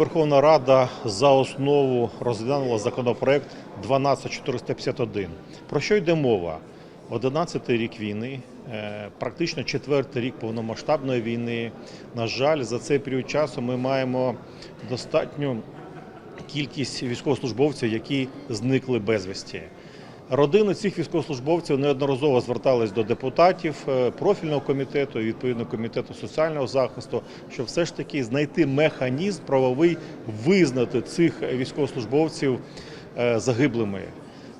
Верховна Рада за основу розглянула законопроект 12451. Про що йде мова? 11 рік війни, е, практично четвертий рік повномасштабної війни. На жаль, за цей період часу ми маємо достатню кількість військовослужбовців, які зникли безвісті. Родини цих військовослужбовців неодноразово звертались до депутатів е, профільного комітету відповідно комітету соціального захисту, щоб все ж таки знайти механізм правовий визнати цих військовослужбовців е, загиблими.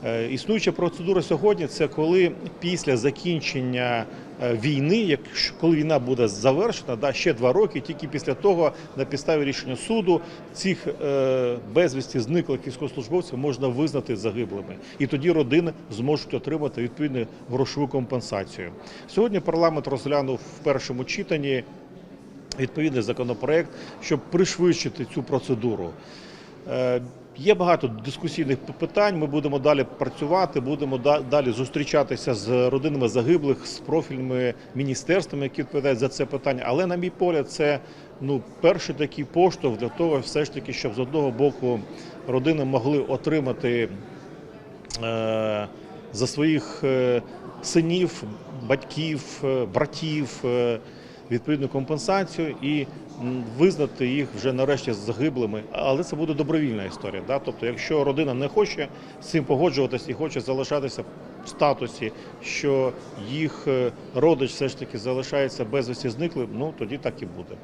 Е, Існуюча процедура сьогодні це коли після закінчення е, війни, якщо коли війна буде завершена, ще два роки, тільки після того на підставі рішення суду цих е, безвісті зниклих військовослужбовців можна визнати загиблими, і тоді родини зможуть отримати відповідну грошову компенсацію. Сьогодні парламент розглянув в першому читанні відповідний законопроект, щоб пришвидшити цю процедуру. Е, Є багато дискусійних питань. Ми будемо далі працювати, будемо далі зустрічатися з родинами загиблих, з профільними міністерствами, які відповідають за це питання. Але, на мій погляд, це ну перший такий поштовх для того, все ж таки, щоб з одного боку родини могли отримати е, за своїх е, синів, батьків, е, братів відповідну компенсацію і визнати їх вже нарешті загиблими. Але це буде добровільна історія. Да? Тобто, якщо родина не хоче з цим погоджуватися і хоче залишатися в статусі, що їх е, родич все ж таки залишається безвісті зниклим, ну тоді так і буде.